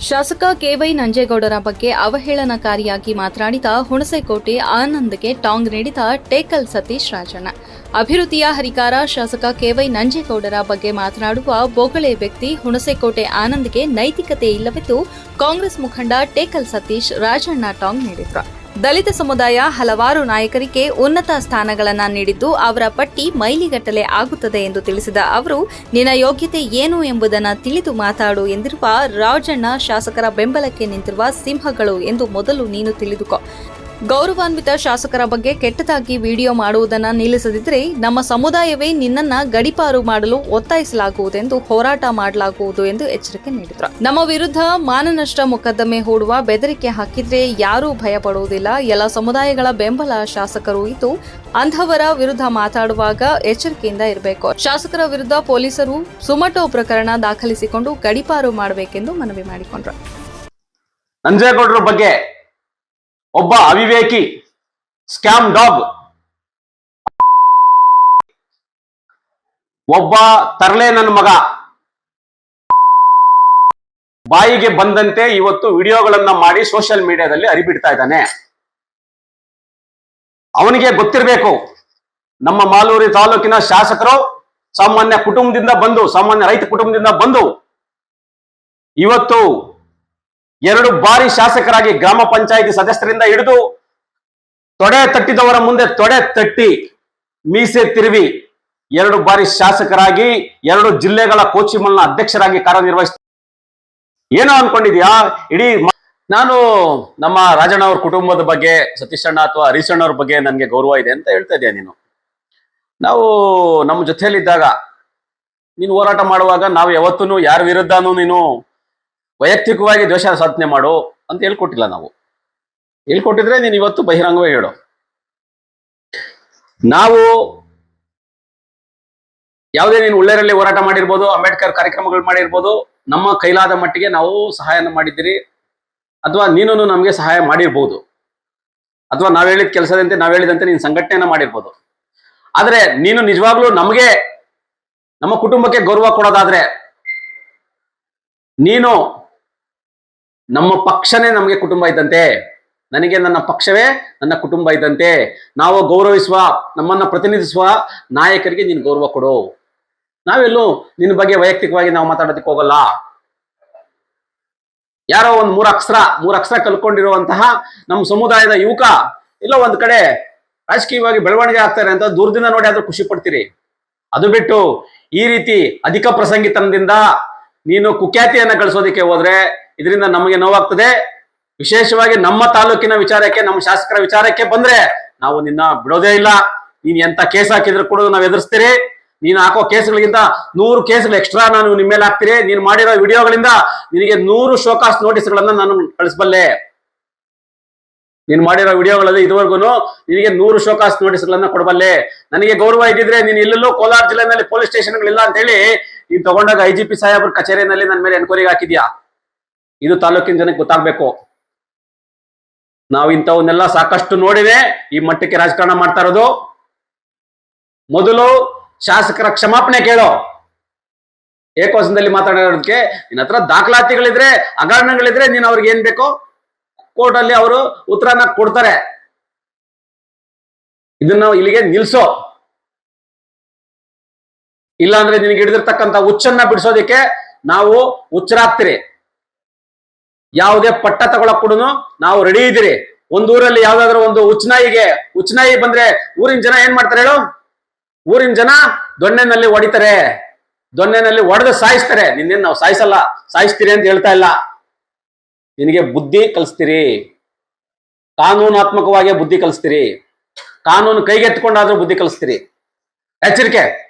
ಶಾಸಕ ಕೆವೈ ನಂಜೇಗೌಡರ ಬಗ್ಗೆ ಅವಹೇಳನಕಾರಿಯಾಗಿ ಮಾತನಾಡಿದ ಹುಣಸೆಕೋಟೆ ಆನಂದ್ಗೆ ಟಾಂಗ್ ನೀಡಿದ ಟೇಕಲ್ ಸತೀಶ್ ರಾಜಣ್ಣ. ಅಭಿವೃದ್ಧಿಯ ಹರಿಕಾರ ಶಾಸಕ ಕೆವೈ ನಂಜೇಗೌಡರ ಬಗ್ಗೆ ಮಾತನಾಡುವ ಬೊಗಳೆ ವ್ಯಕ್ತಿ ಹುಣಸೆಕೋಟೆ ಆನಂದ್ಗೆ ನೈತಿಕತೆ ಇಲ್ಲವೆಂದು ಕಾಂಗ್ರೆಸ್ ಮುಖಂಡ ಟೇಕಲ್ ಸತೀಶ್ ರಾಜಣ್ಣ ಟಾಂಗ್ ನೀಡಿದ್ರು. ದಲಿತ ಸಮುದಾಯ ಹಲವಾರು ನಾಯಕರಿಗೆ ಉನ್ನತ ಸ್ಥಾನಗಳನ್ನು ನೀಡಿದ್ದು ಅವರ ಪಟ್ಟಿ ಮೈಲಿಗಟ್ಟಲೆ ಆಗುತ್ತದೆ ಎಂದು ತಿಳಿಸಿದ ಅವರು, ನಿನ್ನ ಯೋಗ್ಯತೆ ಏನು ಎಂಬುದನ್ನು ತಿಳಿದು ಮಾತಾಡು ಎಂದಿರುವ ರಾಜಣ್ಣ ಶಾಸಕರ ಬೆಂಬಲಕ್ಕೆ ನಿಂತಿರುವ ಸಿಂಹಗಳು ಎಂದು ಮೊದಲು ನೀನು ತಿಳಿದುಕೋ. ಗೌರವಾನ್ವಿತ ಶಾಸಕರ ಬಗ್ಗೆ ಕೆಟ್ಟದಾಗಿ ವಿಡಿಯೋ ಮಾಡುವುದನ್ನು ನಿಲ್ಲಿಸದಿದ್ದರೆ ನಮ್ಮ ಸಮುದಾಯವೇ ನಿನ್ನನ್ನ ಗಡಿಪಾರು ಮಾಡಲು ಒತ್ತಾಯಿಸಲಾಗುವುದೆಂದು ಹೋರಾಟ ಮಾಡಲಾಗುವುದು ಎಂದು ಎಚ್ಚರಿಕೆ ನೀಡಿದರು. ನಮ್ಮ ವಿರುದ್ಧ ಮಾನನಷ್ಟ ಮೊಕದ್ದಮೆ ಹೂಡುವ ಬೆದರಿಕೆ ಹಾಕಿದ್ರೆ ಯಾರೂ ಭಯಪಡುವುದಿಲ್ಲ. ಎಲ್ಲ ಸಮುದಾಯಗಳ ಬೆಂಬಲ ಶಾಸಕರು ಇದ್ದು ಅಂಥವರ ವಿರುದ್ಧ ಮಾತಾಡುವಾಗ ಎಚ್ಚರಿಕೆಯಿಂದ ಇರಬೇಕು. ಶಾಸಕರ ವಿರುದ್ಧ ಪೊಲೀಸರು ಸುಮಟೋ ಪ್ರಕರಣ ದಾಖಲಿಸಿಕೊಂಡು ಗಡಿಪಾರು ಮಾಡಬೇಕೆಂದು ಮನವಿ ಮಾಡಿಕೊಂಡರು. ನಂಜೇಗೌಡರ ಬಗ್ಗೆ ಒಬ್ಬ ಅವಿವೇಕಿ ಸ್ಕ್ಯಾಮ್ ಡಾಗ್ ಒಬ್ಬ ತರಲೆ ನನ್ನ ಮಗ. ಬಾಯಿಗೆ ಬಂದಂತೆ ಇವತ್ತು ವಿಡಿಯೋಗಳನ್ನ ಮಾಡಿ ಸೋಷಿಯಲ್ ಮೀಡಿಯಾದಲ್ಲಿ ಅರಿಬಿಡ್ತಾ ಇದ್ದಾನೆ. ಅವನಿಗೆ ಗೊತ್ತಿರಬೇಕು, ನಮ್ಮ ಮಾಲೂರಿ ತಾಲೂಕಿನ ಶಾಸಕರು ಸಾಮಾನ್ಯ ಕುಟುಂಬದಿಂದ ಬಂದು, ಸಾಮಾನ್ಯ ರೈತ ಕುಟುಂಬದಿಂದ ಬಂದು, ಇವತ್ತು ಎರಡು ಬಾರಿ ಶಾಸಕರಾಗಿ ಗ್ರಾಮ ಪಂಚಾಯಿತಿ ಸದಸ್ಯರಿಂದ ಹಿಡಿದು ತೊಡೆ ತಟ್ಟಿದವರ ಮುಂದೆ ತೊಡೆ ತಟ್ಟಿ, ಮೀಸೆ ತಿರುವಿ ಎರಡು ಬಾರಿ ಶಾಸಕರಾಗಿ, ಎರಡು ಜಿಲ್ಲೆಗಳ ಕೋಚಿಮಲ್ನ ಅಧ್ಯಕ್ಷರಾಗಿ ಕಾರ್ಯನಿರ್ವಹಿಸ್ತಾರೆ ಏನೋ ಅನ್ಕೊಂಡಿದ್ಯಾ? ಇಡೀ ನಾನು ನಮ್ಮ ರಾಜಣ್ಣ ಅವ್ರ ಕುಟುಂಬದ ಬಗ್ಗೆ ಸತೀಶ್ ಅಣ್ಣ ಅಥವಾ ಹರೀಶ್ ಅವ್ರ ಬಗ್ಗೆ ನನಗೆ ಗೌರವ ಇದೆ ಅಂತ ಹೇಳ್ತಾ ಇದೆಯಾ ನೀನು. ನಾವು ನಮ್ಮ ಜೊತೆಯಲ್ಲಿದ್ದಾಗ ನೀನು ಹೋರಾಟ ಮಾಡುವಾಗ ನಾವು ಯಾವತ್ತೂ ಯಾರ ವಿರುದ್ಧನೂ ನೀನು ವೈಯಕ್ತಿಕವಾಗಿ ದ್ವೇಷ ಸಾಧನೆ ಮಾಡು ಅಂತ ಹೇಳ್ಕೊಟ್ಟಿಲ್ಲ ನಾವು. ಹೇಳ್ಕೊಟ್ಟಿದ್ರೆ ನೀನು ಇವತ್ತು ಬಹಿರಂಗವೇ ಹೇಳು. ನಾವು ಯಾವುದೇ ನೀನು ಉಳ್ಳೇರಲ್ಲಿ ಹೋರಾಟ ಮಾಡಿರ್ಬೋದು, ಅಂಬೇಡ್ಕರ್ ಕಾರ್ಯಕ್ರಮಗಳು ಮಾಡಿರ್ಬೋದು, ನಮ್ಮ ಕೈಲಾದ ಮಟ್ಟಿಗೆ ನಾವು ಸಹಾಯನ ಮಾಡಿದ್ದೀರಿ. ಅಥವಾ ನೀನು ನಮಗೆ ಸಹಾಯ ಮಾಡಿರ್ಬೋದು. ಅಥವಾ ನಾವು ಹೇಳಿದ ಕೆಲಸದಂತೆ ನಾವು ಹೇಳಿದಂತೆ ನೀನು ಸಂಘಟನೆಯನ್ನ ಮಾಡಿರ್ಬೋದು. ಆದರೆ ನೀನು ನಿಜವಾಗ್ಲೂ ನಮಗೆ, ನಮ್ಮ ಕುಟುಂಬಕ್ಕೆ ಗೌರವ ಕೊಡೋದಾದ್ರೆ ನೀನು ನಮ್ಮ ಪಕ್ಷನೇ ನಮಗೆ ಕುಟುಂಬ ಇದ್ದಂತೆ. ನನಗೆ ನನ್ನ ಪಕ್ಷವೇ ನನ್ನ ಕುಟುಂಬ ಇದ್ದಂತೆ. ನಾವು ಗೌರವಿಸುವ, ನಮ್ಮನ್ನ ಪ್ರತಿನಿಧಿಸುವ ನಾಯಕರಿಗೆ ನೀನು ಗೌರವ ಕೊಡು. ನಾವೆಲ್ಲೂ ನಿನ್ನ ಬಗ್ಗೆ ವೈಯಕ್ತಿಕವಾಗಿ ನಾವು ಮಾತಾಡೋದಕ್ಕೆ ಹೋಗಲ್ಲ. ಯಾರೋ ಒಂದು ಮೂರ ಅಕ್ಷರ ಮೂರ ಅಕ್ಷರ ಕಲ್ಕೊಂಡಿರುವಂತಹ ನಮ್ಮ ಸಮುದಾಯದ ಯುವಕ ಎಲ್ಲೋ ಒಂದ್ ಕಡೆ ರಾಜಕೀಯವಾಗಿ ಬೆಳವಣಿಗೆ ಆಗ್ತಾರೆ ಅಂತ ದೂರದಿಂದ ನೋಡಿ ಆದ್ರೂ ಖುಷಿ ಪಡ್ತೀರಿ. ಅದು ಬಿಟ್ಟು ಈ ರೀತಿ ಅಧಿಕ ಪ್ರಸಂಗಿತನದಿಂದ ನೀನು ಕುಖ್ಯಾತಿಯನ್ನ ಗಳಿಸೋದಕ್ಕೆ ಹೋದ್ರೆ ಇದರಿಂದ ನಮಗೆ ನೋವಾಗ್ತದೆ. ವಿಶೇಷವಾಗಿ ನಮ್ಮ ತಾಲೂಕಿನ ವಿಚಾರಕ್ಕೆ, ನಮ್ಮ ಶಾಸಕರ ವಿಚಾರಕ್ಕೆ ಬಂದ್ರೆ ನಾವು ನಿನ್ನ ಬಿಡೋದೇ ಇಲ್ಲ. ನೀನ್ ಎಂತ ಕೇಸ್ ಹಾಕಿದ್ರು ಕೂಡ ನಾವು ಎದುರಿಸ್ತೀರಿ. ನೀನ್ ಹಾಕೋ ಕೇಸ್ಗಳಿಗಿಂತ ನೂರು ಕೇಸ್ಗಳು ಎಕ್ಸ್ಟ್ರಾ ನಾನು ನಿಮ್ಮ ಮೇಲೆ ಹಾಕ್ತೀರಿ. ನೀನ್ ಮಾಡಿರೋ ವಿಡಿಯೋಗಳಿಂದ ನಿನಗೆ ನೂರು ಶೋಕಾಸ್ ನೋಟಿಸ್ಗಳನ್ನ ನಾನು ಕಳಿಸ್ಬಲ್ಲೆ. ನೀನ್ ಮಾಡಿರೋ ವಿಡಿಯೋಗಳಲ್ಲಿ ಇದುವರೆಗೂ ನಿನಗೆ ನೂರು ಶೋಕಾಸ್ ನೋಟಿಸ್ ಗಳನ್ನ ಕೊಡಬಲ್ಲೆ. ನನಗೆ ಗೌರವ ಇದ್ದಿದ್ರೆ ನೀನು ಎಲ್ಲೆಲ್ಲೋ ಕೋಲಾರ ಜಿಲ್ಲೆನಲ್ಲಿ ಪೊಲೀಸ್ ಸ್ಟೇಷನ್ಗಳಿಲ್ಲ ಅಂತ ಹೇಳಿ ನೀನ್ ತಗೊಂಡಾಗ ಐ ಜಿ ಪಿ ಸಾಹೇಬ್ರ ಕಚೇರಿನಲ್ಲಿ ನನ್ನ ಮೇಲೆ ಎನ್ಕ್ವೈರಿಗೆ ಹಾಕಿದ್ಯಾ? ಇದು ತಾಲೂಕಿನ ಜನಕ್ಕೆ ಗೊತ್ತಾಗ್ಬೇಕು. ನಾವು ಇಂಥವನ್ನೆಲ್ಲ ಸಾಕಷ್ಟು ನೋಡಿವೆ ಈ ಮಟ್ಟಕ್ಕೆ ರಾಜಕಾರಣ ಮಾಡ್ತಾ ಇರೋದು. ಮೊದಲು ಶಾಸಕರ ಕ್ಷಮಾಪಣೆ ಕೇಳೋ. ಏಕವಚನದಲ್ಲಿ ಮಾತಾಡಿರೋದಕ್ಕೆ ನಿನ್ನ ಹತ್ರ ದಾಖಲಾತಿಗಳಿದ್ರೆ, ಹಗರಣಗಳಿದ್ರೆ ನೀನು ಅವ್ರಿಗೆ ಏನ್ ಬೇಕೋ ಕೋರ್ಟ್ ಅಲ್ಲಿ ಅವರು ಉತ್ತರನ ಕೊಡ್ತಾರೆ. ಇದನ್ನ ಇಲ್ಲಿಗೆ ನಿಲ್ಸೋ. ಇಲ್ಲಾಂದ್ರೆ ನಿನಗೆ ಹಿಡಿದಿರ್ತಕ್ಕಂಥ ಹುಚ್ಚನ್ನ ಬಿಡಿಸೋದಕ್ಕೆ ನಾವು ಹುಚ್ಚರಾಗ್ತೀರಿ. ಯಾವುದೇ ಪಟ್ಟ ತಗೊಳಕ್ ಕೂಡ ನಾವು ರೆಡಿ ಇದ್ದೀರಿ. ಒಂದ್ ಊರಲ್ಲಿ ಯಾವ್ದಾದ್ರು ಒಂದು ಉಚ್ಚನಾಯಿಗೆ, ಉಚ್ಚನಾಯಿ ಬಂದ್ರೆ ಊರಿನ ಜನ ಏನ್ ಮಾಡ್ತಾರೆ ಹೇಳು? ಊರಿನ ಜನ ದೊಣ್ಣೆನಲ್ಲಿ ಹೊಡಿತಾರೆ ದೊಣ್ಣೆನಲ್ಲಿ ಹೊಡೆದು ಸಾಯಿಸ್ತಾರೆ. ನಿನ್ನೇನ್ ನಾವು ಸಾಯಿಸಲ್ಲ, ಸಾಯಿಸ್ತೀರಿ ಅಂತ ಹೇಳ್ತಾ ಇಲ್ಲ. ನಿನಗೆ ಬುದ್ಧಿ ಕಲಿಸ್ತೀರಿ. ಕಾನೂನಾತ್ಮಕವಾಗಿ ಬುದ್ಧಿ ಕಲಿಸ್ತೀರಿ. ಕಾನೂನು ಕೈಗೆತ್ಕೊಂಡಾದ್ರೂ ಬುದ್ಧಿ ಕಲಿಸ್ತೀರಿ. ಎಚ್ಚರಿಕೆ.